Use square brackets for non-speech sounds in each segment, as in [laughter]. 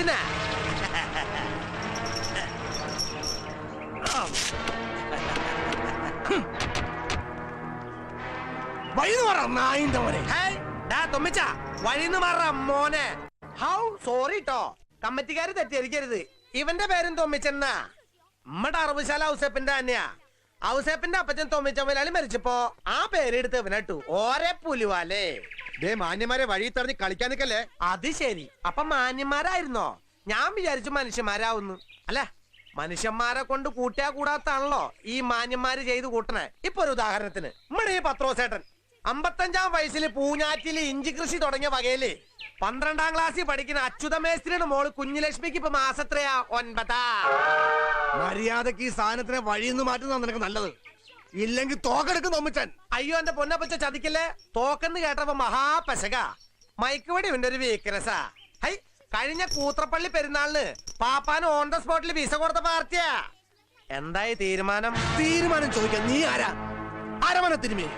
തൊമ്മിച്ചനാ വഴിന്ന് പറ നായിന്റെ മോനെ. തൊമ്മിച്ച വഴിന്ന് മാറ മോനെ. ഹൗ സോറി ട്ടോ. കമ്മിറ്റിക്കാര് തെറ്റിദ്ധരിക്കരുത്. ഇവന്റെ പേരും തൊമ്മിച്ചെന്നാ നമ്മടെ അറബുശാല ഔസേപ്പിന്റെ തന്നെയാ ഔസേപ്പിന്റെ അപ്പച്ചൻ തൊമ്മിച്ച മുതലാളി മരിച്ചപ്പോ ആ പേരെടുത്ത് ഇവനട്ടു ഓരെ പുലിവാലേ. ദേ മാന്യമാരെ വഴി തടഞ്ഞ് കളിക്കാൻ നിൽക്കല്ലേ? അത് ശരി. അപ്പൊ മാന്യന്മാരായിരുന്നോ? ഞാൻ വിചാരിച്ചു മനുഷ്യന്മാരാവുന്നു. അല്ല? മനുഷ്യന്മാരെ കൊണ്ട് കൂട്ടിയാ കൂടാത്താണല്ലോ ഈ മാന്യന്മാര് ചെയ്ത് കൂട്ടണേ. ഇപ്പൊ ഒരു ഉദാഹരണത്തിന് നമ്മുടെ ഈ പത്രോസേട്ടൻ. അമ്പത്തഞ്ചാം വയസ്സിൽ പൂഞ്ഞാറ്റിൽ ഇഞ്ചി കൃഷി തുടങ്ങിയ വകയിൽ പന്ത്രണ്ടാം ക്ലാസ്സിൽ പഠിക്കുന്ന അച്യുതമേസ്ത്രിയുടെ മോൾ കുഞ്ഞുലക്ഷ്മിക്ക് ഇപ്പൊ മാസത്രയാ ഒൻപതാ. മര്യാദയ്ക്ക് ഈ സാധനത്തിനെ വഴിന്ന് മാറ്റുന്ന നിനക്ക് നല്ലത്. ഇല്ലെങ്കിൽ തോക്കെടുക്കും തോമിച്ചാൻ അയ്യോ എന്റെ പൊന്നപ്പച്ച ചതിക്കല്ലേ? തോക്കെന്ന് കേട്ടപ്പോ മഹാപശക. മയക്കുവടി ഇവന്റെ ഒരു വീക്ക്നെസ്സാ ഹൈ കഴിഞ്ഞ കൂത്രപ്പള്ളി പെരുന്നാളിന് പാപ്പാന് ഓൺ ദ സ്പോട്ടിൽ വിസ കൊടുത്ത പാർട്ടിയാ. എന്തായി തീരുമാനം? തീരുമാനം ചോദിക്കാൻ നീ ആരാ? ആരമന തിരുമേ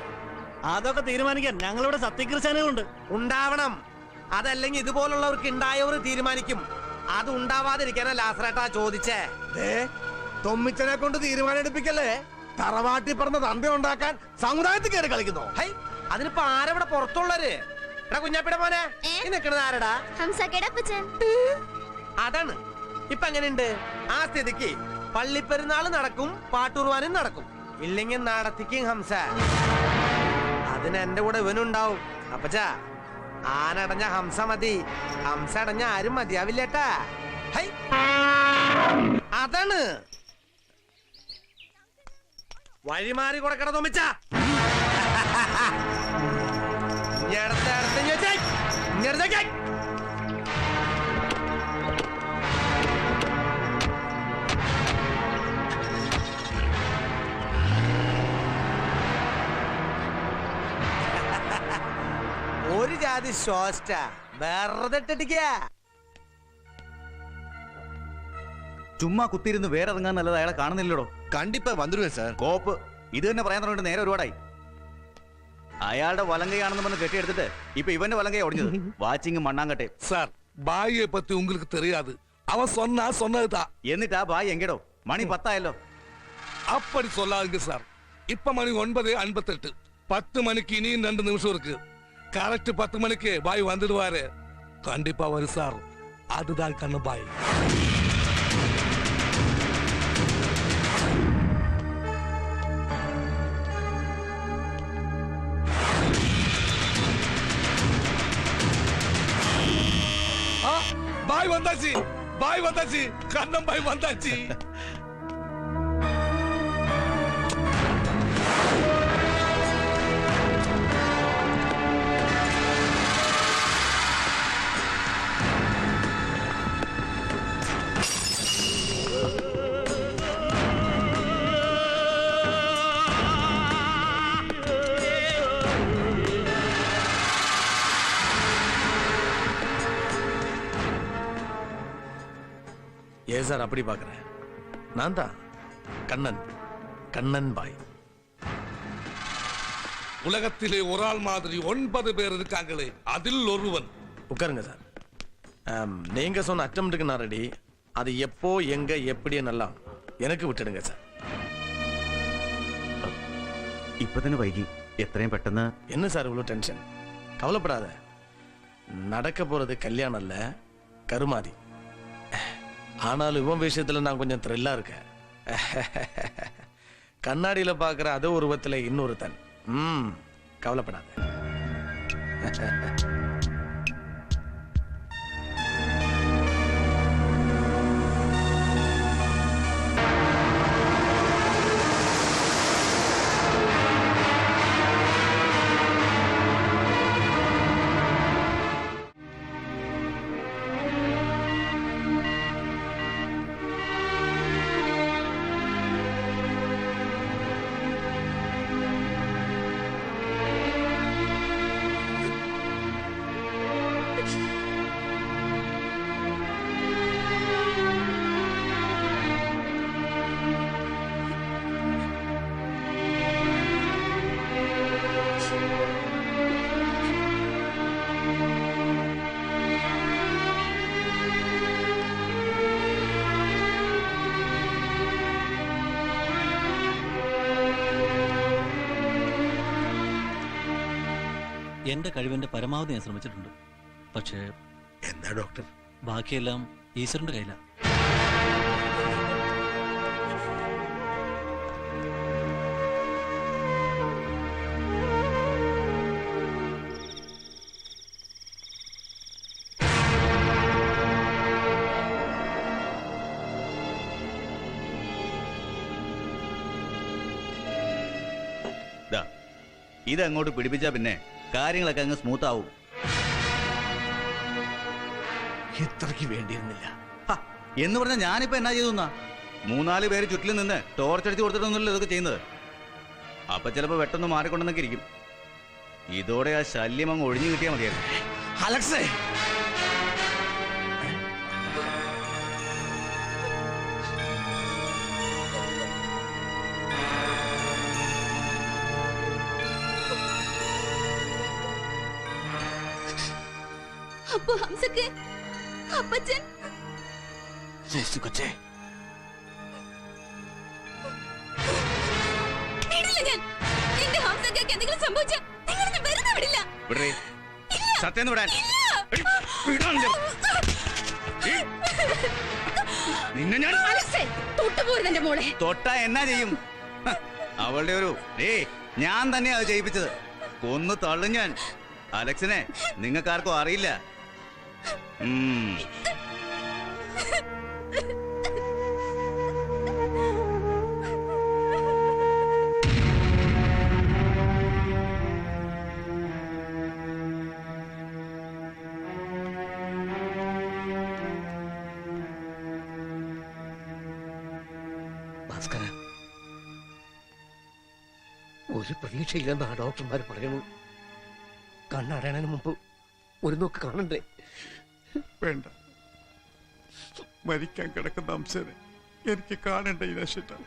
അതൊക്കെ തീരുമാനിക്കാൻ ഞങ്ങളിവിടെ സത്യക്രിസ്ത്യാനികളുണ്ട് ഉണ്ടാവണം. അതല്ലെങ്കിൽ ഇതുപോലുള്ളവർക്ക് ഉണ്ടായവർ തീരുമാനിക്കും. അത് ഉണ്ടാവാതിരിക്കാനാ ലാസറേട്ടാ ചോദിച്ചേ. ദേ തൊമ്മിച്ചനെ കൊണ്ട് തീരുമാനം എടുപ്പിക്കല്ലേ? തറവാട്ടി പറഞ്ഞ തന്ത ഉണ്ടാക്കാൻ സമുദായത്തിൽ കയറി കളിക്കുന്നു. ഹൈ അതിനിപ്പോ ആരവിടെ പുറത്തുള്ളവര്? എടാ കുഞ്ഞാപ്പിടെ മോനെ ഏ? ഈ നിക്കണത് ആരടാ? അതാണ്. ഇപ്പൊ എങ്ങനെയുണ്ട്? ആ സ്ഥിതിക്ക് പള്ളിപ്പെരുന്നാൾ നടക്കും പാട്ടുറുവാനും നടക്കും. ഇല്ലെങ്കിൽ നടത്തിക്കും ഹംസ. അതിന് എന്റെ കൂടെ ഇവനുണ്ടാവും അപ്പച്ചാ ആനടഞ്ഞ ഹംസ മതി. ഹംസ അടഞ്ഞ ആരും മതിയാവില്ലേട്ടാ ഹൈ. അതാണ്. വഴിമാറി കൊടുക്കണ തോമിച്ച. ഒരു ജാതി ശോസ്റ്റ ഇട്ടിട്ടിക്ക ചുമ്മാ കുത്തിയിരുന്ന് വേറെ ഇറങ്ങാൻ നല്ലത് അയാളെ കാണുന്നില്ലടോ. കണ്ടിപ്പ വന്നിരുവേ സാർ കോപ്പ് ഇത് തന്നെ പറയാൻ തുടങ്ങിയിട്ട് നേരെ ഒരുപാടായി അയാളുടെ വലങ്കയാണെന്ന് പറഞ്ഞ് കെട്ടിയെടുത്തിട്ട് ഇപ്പൊ ഇവന്റെ വലങ്കയ ഒടിഞ്ഞത് [laughs] വാച്ചിങ് മണ്ണാങ്കട്ടെ சார் பாயை பத்தி உங்களுக்கு தெரியாது அவன் சொன்னா சொன்னதுதான் എന്നിട്ട് ആ ബായി എങ്കടോ മണി പത്തായല്ലോ அப்படி சொல்லாதீங்க சார் இப்ப மணி ஒன்பது ஐம்பத்தெட்டு பத்து மணிக்கு இனியும் ரெண்டு நிமிஷம் இருக்கு கரெக்ட் பத்து மணிக்கு பாய் வந்துடுவாரு கண்டிப்பா வரும் சார் அதுதான் கண்ணு பாய் வந்தாச்சு பாய் வந்தாச்சு கண்ணன் பாய் வந்தாச்சு ஏன் சார் அப்படி பாக்குறேன் நான் தான் கண்ணன் கண்ணன் பாய் உலகத்திலே ஒரு ஆள் மாதிரி ஒன்பது பேர் இருக்காங்களே அதில் ஒருவன் உட்காருங்க சார் ஆம், நீங்க சொன்ன அட்டம்ப்ட்டுக்கு நான் ரெடி அது எப்போ எங்க எப்படி எல்லாம் எனக்கு விட்டுடுங்க சார் ഇപ്പൊ തന്നെ വൈകി എത്രയും പെട്ടെന്ന് என்ன சார் இவ்வளோ டென்ஷன் கவலைப்படாத நடக்க போறது கல்யாணம் இல்ல கருமாதி ஆனாலும் இவன் விஷயத்துல நான் கொஞ்சம் த்ரில்லா இருக்கேன். கண்ணாடியில பாக்குற அதே உருவத்துல இன்னொருத்தன். ம் கவலைப்படாத. എന്റെ കഴിവിന്റെ പരമാവധി ഞാൻ ശ്രമിച്ചിട്ടുണ്ട്. പക്ഷേ എന്താ ഡോക്ടർ? ബാക്കിയെല്ലാം ഈശ്വരന്റെ കയ്യിലാണ് ഇതങ്ങോട്ട് ഇത് അങ്ങോട്ട് പിടിപ്പിച്ചാ പിന്നെ കാര്യങ്ങളൊക്കെ അങ്ങ് സ്മൂത്ത് ആവും. ഇത്രയ്ക്ക് വേണ്ടിയിരുന്നില്ല? ഹ, എന്ന് പറഞ്ഞാൽ ഞാനിപ്പോ എന്നാ ചെയ്തുന്നാ മൂന്നാൽ പേര് ചുറ്റിലും നിന്ന് ടോർച്ച് അടിച്ച് കൊടുത്തിട്ടൊന്നുമല്ലോ ഇതൊക്കെ ചെയ്യുന്നത്. അപ്പൊ ചിലപ്പോ വെട്ടൊന്ന് മാറിക്കൊണ്ടെന്നൊക്കെ ഇരിക്കും. ഇതോടെ ആ ശല്യം അങ്ങ് ഒഴിഞ്ഞു കിട്ടിയാൽ മതിയായിരുന്നു. അലക്സേ അപ്പൊ ഹംസക്ക്? അപ്പച്ചൻ? കൊച്ചേ എന്റെ ഹംസക്ക് എന്തെങ്കിലും സംഭവിച്ച നിങ്ങളെ വെറുതെ വിടില്ല. സത്യം വിടാൻ? നിന്നെ ഞാൻ തൊട്ടുപോരുത് എന്റെ മോളെ. തൊട്ടാ എന്നാ ചെയ്യും? അവളുടെ ഒരു ഏ ഞാൻ തന്നെയാ അത് ചെയ്യിപ്പിച്ചത്. കൊന്നു തള്ളു ഞാൻ. അലക്സിനെ നിങ്ങൾക്കാർക്കും അറിയില്ല. ഭാസ്കര ഒരു പ്രതീക്ഷയില്ലെന്ന് ആ ഡോക്ടർമാർ പറയണു കണ്ണടയണതിന് മുമ്പ് ഒരു നോക്ക് കാണണ്ടേ? വേണ്ട. മരിക്കാൻ കിടക്കുന്ന അംശനെ എനിക്ക് കാണണ്ടേ ഈ ഭാസ്കര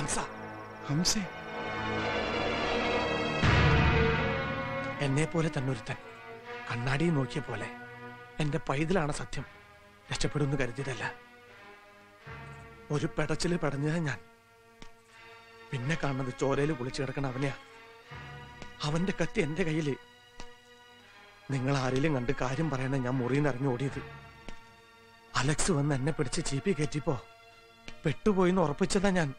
ഹംസ. ഹംസേ? എന്നെ പോലെ തന്നെ ഒരുത്തൻ കണ്ണാടിയിൽ നോക്കിയ പോലെ എന്റെ പൈതലാണ് സത്യം. രക്ഷപ്പെടുമെന്ന് കരുതിയതല്ല. ഒരു പെടച്ചിൽ പെടഞ്ഞതാ ഞാൻ. പിന്നെ കാണുന്നത് ചോരയിൽ കുളിച്ചു കിടക്കണ അവനെയാ. അവന്റെ കത്തി എന്റെ കയ്യിൽ. നിങ്ങൾ ആരെങ്കിലും കണ്ട് കാര്യം പറയണ ഞാൻ മുറിയിൽ നിന്ന് ഇറങ്ങി ഓടിയത്. അലക്സ് വന്ന് എന്നെ പിടിച്ച് ചീപ്പി കയറ്റിപ്പോ പെട്ടുപോയിന്ന് ഉറപ്പിച്ചതാ ഞാൻ.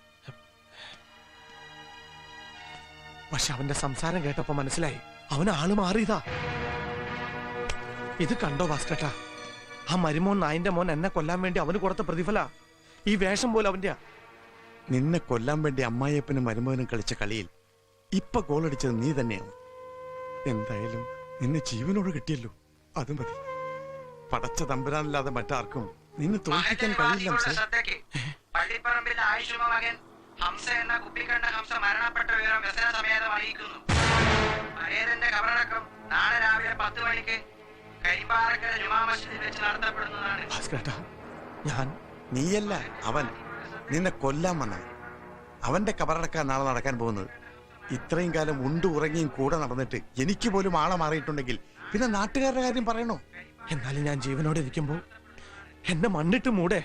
പക്ഷെ അവന്റെ സംസാരം കേട്ടപ്പോ മനസ്സിലായി. അവൻ ആൾ മാറിയതാ. ഇത് കണ്ടോ ഭാസ്കട്ട ആ മരുമോൻ നായന്റെ മോൻ എന്നെ കൊല്ലാൻ വേണ്ടി അവന് കൊടുത്ത പ്രതിഫല. ഈ വേഷം പോലെ അവന്റെ നിന്നെ കൊല്ലാൻ വേണ്ടി അമ്മായിയപ്പനും മരുമോനും കളിച്ച കളിയിൽ ഇപ്പൊ ഗോളടിച്ചത് നീ തന്നെയാണ്. എന്തായാലും നിന്നെ ജീവനോട് കിട്ടിയല്ലോ. അത് മതി. പടച്ച തമ്പുരാനല്ലാതെ മറ്റാർക്കും നിന്നെ തോൽപ്പിക്കാൻ കഴിയില്ല മകൻ ഹംസ എന്ന കുപ്പിക്കണ്ട ഹംസ മരണപ്പെട്ട വിവരം വ്യസന സമേതം അറിയിക്കുന്നു. പരേതന്റെ കബറടക്കം നാളെ രാവിലെ പത്ത് മണിക്ക് കരിമ്പാറക്കര ജുമാ മസ്ജിദിൽ വെച്ച് നടത്തപ്പെടുന്നതാണ്. ഞാൻ നീയല്ല അവൻ. നിന്നെ കൊല്ലാൻ വന്നവൻ. അവന്റെ കബറടക്കാൻ നാളെ നടക്കാൻ പോകുന്നത് ഇത്രയും കാലം ഉണ്ട് ഉറങ്ങിയും കൂടെ നടന്നിട്ട് എനിക്ക് പോലും ആളെ മാറിയിട്ടുണ്ടെങ്കിൽ പിന്നെ നാട്ടുകാരുടെ കാര്യം പറയണോ? എന്നാലും ഞാൻ ജീവനോടെ ഇരിക്കുമ്പോ എന്നെ മണ്ണിട്ട് മൂടെ.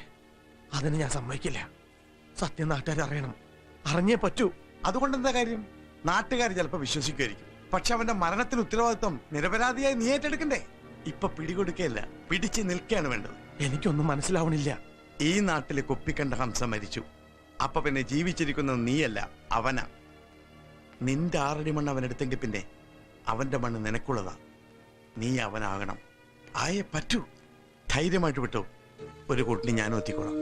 അതിന് ഞാൻ സമ്മതിക്കില്ല. സത്യം നാട്ടുകാർ അറിയണം. അറിഞ്ഞേ പറ്റൂ. അതുകൊണ്ട് എന്താ കാര്യം? നാട്ടുകാർ ചിലപ്പോ വിശ്വസിക്കുമായിരിക്കും പക്ഷെ അവന്റെ മരണത്തിന് ഉത്തരവാദിത്വം നിരപരാധിയായി നീ ഏറ്റെടുക്കണ്ടേ? ഇപ്പൊ പിടികൊടുക്കുകയല്ല പിടിച്ച് നിൽക്കുകയാണ് വേണ്ടത്. എനിക്കൊന്നും മനസ്സിലാവണില്ല. ഈ നാട്ടിലെ കുപ്പിക്കണ്ട ഹംസ മരിച്ചു. അപ്പൊ പിന്നെ ജീവിച്ചിരിക്കുന്നത് നീയല്ല അവനാ. നിന്റെ ആറടി മണ്ണ് അവൻ എടുത്തെങ്കിൽ പിന്നെ അവന്റെ മണ്ണ് നിനക്കുള്ളതാ. നീ അവനാകണം. ആയേ പറ്റൂ. ധൈര്യമായിട്ട് വിട്ടു. ഒരു കൂട്ടിന് ഞാനും എത്തിക്കോളാം